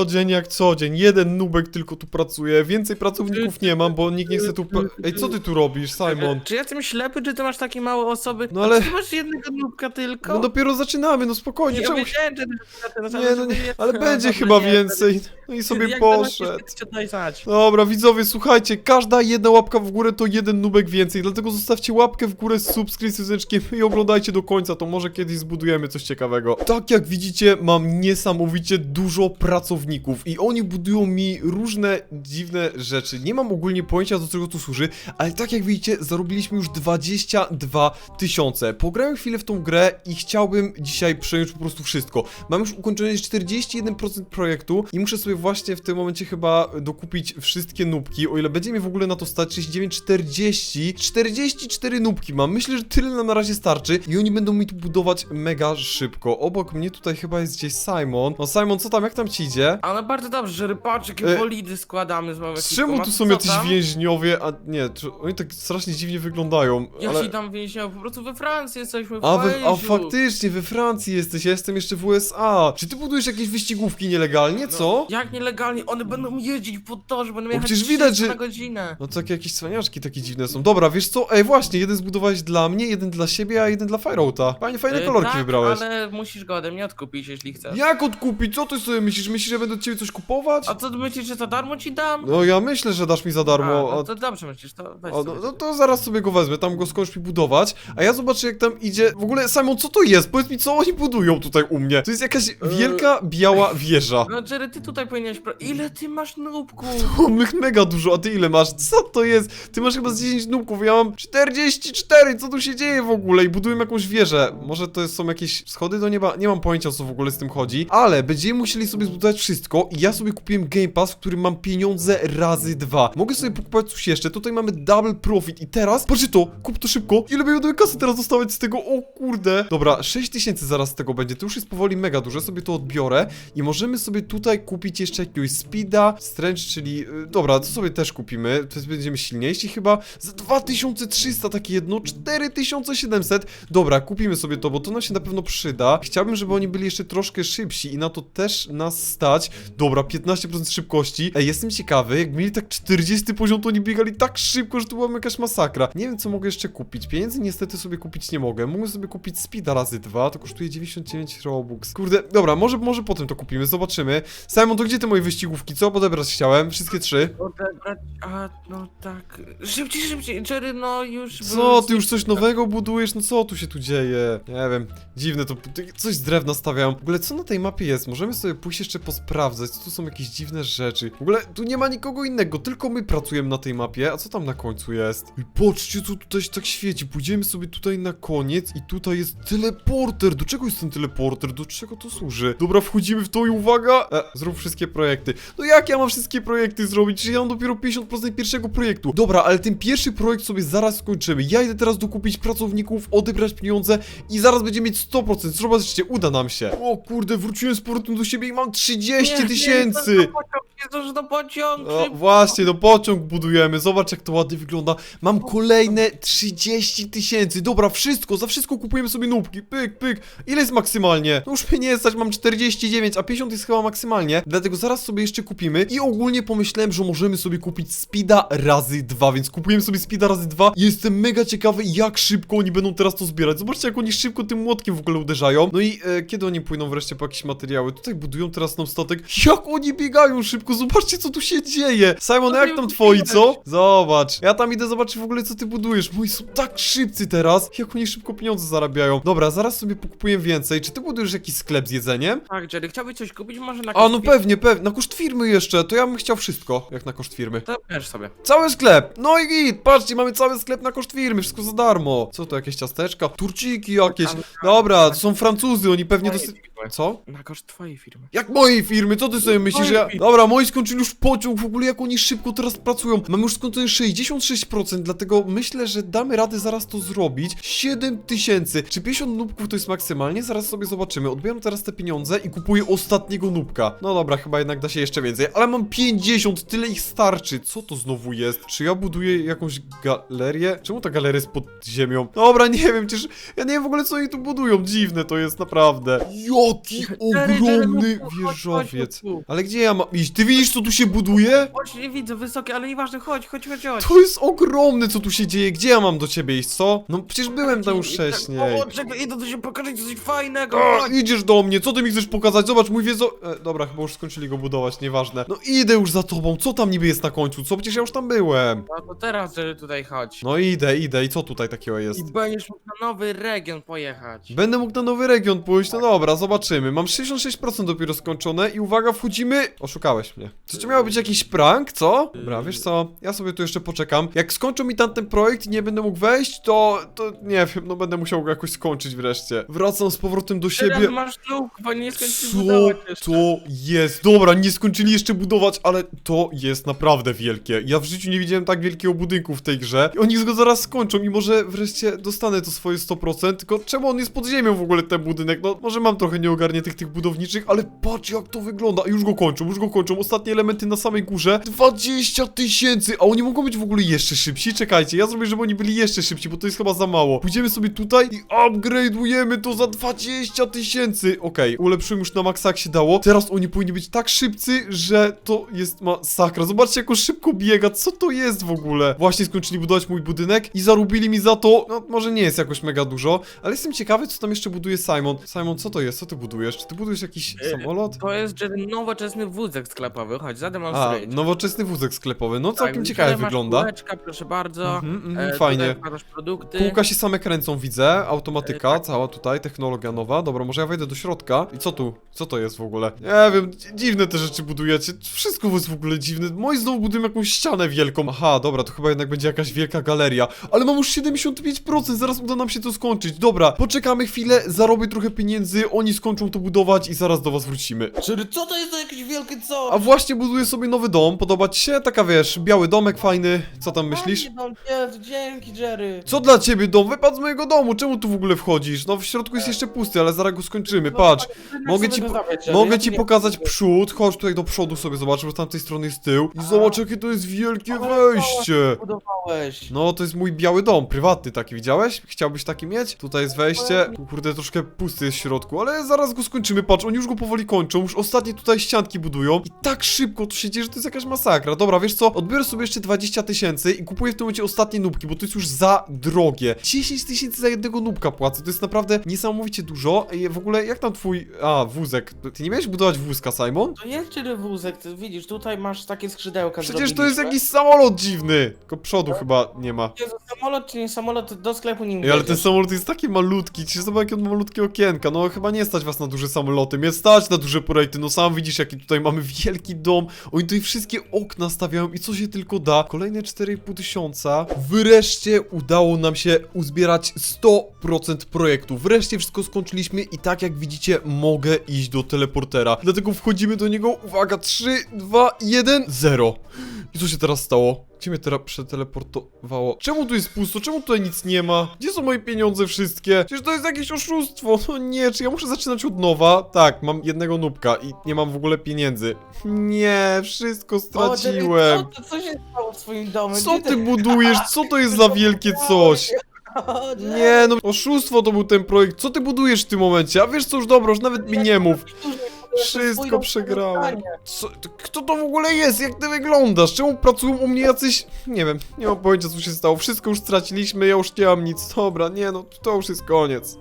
No, dzień jak co dzień. Jeden nubek tylko tu pracuje. Więcej pracowników nie mam, bo nikt nie chce tu... pra- Ej, co ty tu robisz, Simon? Czy ja jestem ślepy, czy ty masz takie małe osoby? No ale- A Ty masz jednego nubka tylko? No dopiero zaczynamy, no spokojnie, ja czemu... wiedziałem, że ty na ten Nie, no nie, ale będzie chyba więcej. No i sobie poszedł. Znać. Dobra, widzowie, słuchajcie, każda jedna łapka w górę to jeden nubek więcej, dlatego zostawcie łapkę w górę z subskrypcją i oglądajcie do końca, to może kiedyś zbudujemy coś ciekawego. Tak jak widzicie, mam niesamowicie dużo pracowników i oni budują mi różne dziwne rzeczy. Nie mam ogólnie pojęcia do czego to służy, ale tak jak widzicie, zarobiliśmy już 22 tysiące. Pograłem chwilę w tą grę i chciałbym dzisiaj przejąć po prostu wszystko. Mam już ukończone 41% projektu i muszę sobie właśnie w tym momencie chyba dokupić wszystkie nubki, o ile będzie mi w ogóle na to stać 39, 40, 44 nubki mam. Myślę, że tyle nam na razie starczy i oni będą mi tu budować mega szybko. Obok mnie tutaj chyba jest gdzieś Simon. No Simon, co tam, jak tam ci idzie? Ale bardzo dobrze, że rybaczek E, i bolidy składamy z małego Czemu tu są jacyś więźniowie, a nie, czy oni tak strasznie dziwnie wyglądają, Ja ale... się tam więźniał, po prostu we Francji jesteśmy w A, we, a Paryżu. faktycznie, we Francji jesteś, ja jestem jeszcze w USA. Czy ty budujesz jakieś wyścigówki nielegalnie, co? No, jak nielegalnie? One będą jeździć po torze, będą Bo jechać przecież widać, 300 że- na godzinę. No tak jakieś cwaniaczki takie dziwne są. Dobra, wiesz co? Ej, właśnie, jeden zbudowałeś dla mnie, jeden dla siebie, a jeden dla Fireouta. Fajnie, fajne E, kolorki tak, wybrałeś. ale musisz go ode mnie odkupić, jeśli chcesz. Jak odkupić? Co ty sobie myślisz? Myślisz, że będę od ciebie coś kupować? A co myślisz, że za darmo ci dam? No ja myślę, że dasz mi za A, darmo. no a- to dobrze myślisz, to weź O, no, sobie. no to zaraz sobie go wezmę, tam go skończ mi budować, a ja zobaczę jak tam idzie. W ogóle, Simon, co to jest? Powiedz mi, co oni budują tutaj u mnie? To jest jakaś wielka, biała wieża. No Jerry, ty tutaj powinieneś... Pro... Ile ty masz nubków? O, mych mega dużo, a ty ile masz? Co to jest? Ty masz chyba z 10 nubków, ja mam 44, co tu się dzieje w ogóle? I buduję jakąś wieżę. Może to są jakieś schody do nieba? Nie mam pojęcia o co w ogóle z tym chodzi, ale będziemy musieli sobie zbudować wszystko i ja sobie kupiłem Game Pass, w którym mam pieniądze razy dwa. Mogę sobie pokupować coś jeszcze, tutaj mamy double profit i teraz, patrzcie to, kup to szybko. Ile będę kasy teraz dostawać z tego? O kurde. Dobra, 6000 zaraz z tego będzie, to już jest powoli mega duże, sobie to odbiorę i możemy sobie tutaj kupić jeszcze jakiegoś speeda, strength, czyli, y, dobra, to sobie też kupimy, to jest, będziemy silniejsi chyba, za 2300 takie jedno, 4700, dobra, kupimy sobie to, bo to nam się na pewno przyda, chciałbym, żeby oni byli jeszcze troszkę szybsi i na to też nas stać, dobra, 15% szybkości, ej, jestem ciekawy, jak mieli tak 40 poziom, to oni biegali tak szybko, że to była jakaś masakra, nie wiem, co mogę jeszcze kupić, pieniędzy niestety sobie kupić nie mogę, mogę sobie kupić speeda razy dwa, to kosztuje 99 robux, kurde, dobra, może, może potem to kupimy, zobaczymy, Simon, to gdzie te moje wyścigówki, co odebrać chciałem, wszystkie trzy? Odebrać, a no tak. Szybciej, szybciej, Jerry, no już. Co, ty już coś nowego budujesz? No co tu się tu dzieje? Nie wiem, dziwne to, coś z drewna stawiają. W ogóle co na tej mapie jest? Możemy sobie pójść jeszcze posprawdzać, co tu są jakieś dziwne rzeczy. W ogóle tu nie ma nikogo innego, tylko my pracujemy na tej mapie, a co tam na końcu jest? I patrzcie, co tutaj się tak świeci. Pójdziemy sobie tutaj na koniec i tutaj jest teleporter. Do czego jest ten teleporter? Do czego to służy? Dobra, wchodzimy w to i uwaga! E, zrób wszystkie projekty. No jak ja mam wszystkie projekty zrobić? Czy ja mam dopiero 50% pierwszego projektu? Dobra, ale ten pierwszy projekt sobie zaraz skończymy. Ja idę teraz dokupić pracowników, odebrać pieniądze i zaraz będziemy mieć 100%. Zobaczcie, uda nam się. O kurde, wróciłem z powrotem do siebie i mam 30 tysięcy! Nie zdążę na pociąg, O, szybko. właśnie, no pociąg budujemy, zobacz jak to ładnie wygląda. Mam kolejne 30 tysięcy, dobra, wszystko, za wszystko kupujemy sobie nubki, pyk, pyk. Ile jest maksymalnie? No już mnie nie stać, mam 49, a 50 jest chyba maksymalnie, dlatego zaraz sobie jeszcze kupimy i ogólnie pomyślałem, że możemy sobie kupić speeda razy dwa, więc kupujemy sobie speeda razy dwa. Jestem mega ciekawy, jak szybko oni będą teraz to zbierać. Zobaczcie, jak oni szybko tym młotkiem w ogóle uderzają. No i e, kiedy oni pójdą wreszcie po jakieś materiały? Tutaj budują teraz nam statek. Jak oni biegają szybko, zobaczcie, co tu się dzieje. Simon, No jak tam twoi, co? Zobacz. Ja tam idę zobaczyć w ogóle, co ty budujesz. Moi są tak szybcy teraz. Jak oni szybko pieniądze zarabiają. Dobra, zaraz sobie pokupuję więcej. Czy ty budujesz jakiś sklep z jedzeniem? Tak, Jerry, chciałbyś coś kupić? Może na A, no pewnie, pewnie. Na koszt firmy jeszcze. To ja bym chciał wszystko, jak na koszt firmy. To bierz sobie. Cały sklep! No i git! Patrzcie, mamy cały sklep na koszt firmy, wszystko za darmo. Co to, jakieś ciasteczka? Turciki jakieś. Dobra, to są Francuzy, oni pewnie dosyć... firmy. Co? Na koszt twojej firmy. Jak mojej firmy? Co ty sobie myślisz, że ja... Firmy. Dobra, moi skończyli już pociąg, w ogóle jak oni szybko teraz pracują. Mam już skończone 66%, dlatego myślę, że damy radę zaraz to zrobić. 7 tysięcy. Czy 50 nubków to jest maksymalnie? Zaraz sobie zobaczymy. Odbieram teraz te pieniądze i kupuję ostatniego nubka. No dobra, chyba jednak da się jeszcze więcej, ale mam 50, tyle ich starczy. Co to znowu jest? Czy ja buduję jakąś galerię? Czemu ta galeria jest pod ziemią? Dobra, nie wiem, przecież ja nie wiem w ogóle co oni tu budują. Dziwne to jest, naprawdę. Jaki Jerry, ogromny wieżowiec. Ale gdzie ja mam iść? Ty widzisz, co tu się buduje? Chodź, nie widzę, wysokie, ale nieważne, chodź, chodź, chodź, chodź. To jest ogromne, co tu się dzieje. Gdzie ja mam do ciebie iść, co? No przecież byłem tam już wcześniej. O, czekaj, idę, to się pokaże ci coś fajnego. Chodź. idziesz do mnie, co ty mi chcesz pokazać? Zobacz, mój wiezo... E, dobra, chyba już skończyli go budować, nieważne. No idę już za tobą, co tam niby jest na końcu? Co? Przecież ja już tam byłem. No to teraz, Jerry, tutaj chodź. No idę, idę. I co tutaj takiego jest? I będziesz mógł na nowy region pojechać. Będę mógł na nowy region pójść, no dobra, zobaczymy. Mam 66% dopiero skończone i uwaga, wchodzimy... Oszukałeś mnie. Czy to miał być jakiś prank, co? Dobra, wiesz co? Ja sobie tu jeszcze poczekam. Jak skończą mi tamten projekt i nie będę mógł wejść, to... to nie wiem, no będę musiał go jakoś skończyć wreszcie. Wracam z powrotem do siebie. Teraz masz luk, bo nie skończyli Co budować jeszcze. to jest? Dobra, nie skończyli jeszcze budować, ale to jest naprawdę wielkie. Ja w życiu nie widziałem tak wielkiego budynku w tej grze. I oni go zaraz skończą i może wreszcie dostanę to swoje 100%. Tylko czemu on jest pod ziemią w ogóle ten budynek? No może mam trochę nieogarniętych tych budowniczych, ale patrz jak to wygląda. Już go kończą, już go kończą. Ostatnie elementy na samej górze. 20 tysięcy! A oni mogą być w ogóle jeszcze szybsi? Czekajcie, ja zrobię, żeby oni byli jeszcze szybsi, bo to jest chyba za mało. Pójdziemy sobie tutaj i upgrade'ujemy to za 20 tysięcy. Okej, ulepszyłem już na maksa jak się dało. Teraz oni powinni być tak szybcy, że to jest masakra. Zobaczcie, jak on szybko biega. Co to jest w ogóle? Właśnie skończyli budować mój budynek i zarubili mi za to, no może nie jest jakoś mega dużo, ale jestem ciekawy, co tam jeszcze buduje Simon. Simon, co to jest? Co ty budujesz? Czy ty budujesz jakiś E, samolot? To jest nowoczesny wózek sklepowy, chodź, A, zademonstruję. ci. nowoczesny wózek sklepowy. No całkiem Tak, ciekawie tutaj masz wygląda. Kółeczka, proszę bardzo. Mhm, mhm, E, fajnie. Tutaj produkty. Kółka się same kręcą, widzę. Automatyka, E, tak. cała tutaj, technologia nowa. Dobra, może ja wejdę do środka. I co tu? Co to jest w ogóle? Nie wiem, dzi- dziwne te rzeczy budujecie. Wszystko jest w ogóle dziwne. Moi znowu budują jakąś ścianę wielką. Aha, dobra, to chyba jednak będzie jakaś wielka galeria. Ale mam już 75%, zaraz uda nam się to skończyć. Dobra, poczekamy chwilę, zarobię trochę pieniędzy, oni skończą to budować i zaraz do was wrócimy. Czyli co to jest za jakieś wielkie co? A właśnie buduję sobie nowy dom, podoba ci się? Taka wiesz, biały domek fajny. Co tam myślisz? Fajnie, no, Jezu, dzięki Jerry. Co dla ciebie dom? Wypadł z mojego domu, czemu tu w ogóle wchodzisz? No w środku jest jeszcze pusty, ale zaraz go skończymy, patrz. Mogę ci, po- mogę ci pokazać przód, chodź tutaj do przodu sobie zobacz, bo z tamtej strony jest tył. I zobacz jakie to jest wielkie wejście. Budowałeś. No to jest mój biały dom, prywatny taki, widziałeś? Chciałbyś taki mieć? Tutaj jest wejście, kurde troszkę pusty jest w środku, ale zaraz go skończymy, patrz, oni już go powoli kończą, już ostatnie tutaj ścianki budują i tak szybko to się dzieje, że to jest jakaś masakra. Dobra, wiesz co, odbiorę sobie jeszcze 20 tysięcy i kupuję w tym momencie ostatnie nubki, bo to jest już za drogie. 10 tysięcy za jednego nubka płacę, to jest naprawdę niesamowicie dużo. Ej, w ogóle jak tam twój, a, wózek, ty nie miałeś budować wózka, Simon? To jest Jerry wózek, ty widzisz, tutaj masz takie skrzydełka Przecież to jest jakiś samolot dziwny, tylko przodu chyba nie ma. Jezu, samolot czy nie samolot, do sklepu nim Ej, ale ten samolot jest taki malutki, ci zobacz jakie on ma malutkie okienka, no chyba nie stać was na duże samoloty, mnie stać na duże projekty, no sam widzisz jaki tutaj mamy wielki dom, oni tutaj wszystkie okna stawiają i co się tylko da. Kolejne 4,5 tysiąca, wreszcie udało nam się uzbierać 100% projektu, wreszcie wszystko skończyliśmy i tak jak widzicie mogę iść do teleportera, dlatego wchodzimy do niego, uwaga, 3, 2, 1, 0. I co się teraz stało? Gdzie mnie teraz przeteleportowało? Czemu tu jest pusto? Czemu tutaj nic nie ma? Gdzie są moje pieniądze wszystkie? Przecież to jest jakieś oszustwo. No nie, czy ja muszę zaczynać od nowa? Tak, mam jednego nubka i nie mam w ogóle pieniędzy. Nie, wszystko O, Jerry, straciłem. Co, co się stało w swoim domu? Co Gdzie ty budujesz? Co to jest za wielkie coś? O. Nie, no oszustwo to był ten projekt. Co ty budujesz w tym momencie? A wiesz co, już dobra, już nawet mi nie mów. Wszystko przegrałem. Co, to, kto to w ogóle jest? Jak ty wyglądasz? Czemu pracują u mnie jacyś... Nie wiem, nie mam pojęcia co się stało. Wszystko już straciliśmy, ja już nie mam nic. Dobra, nie no, to już jest koniec.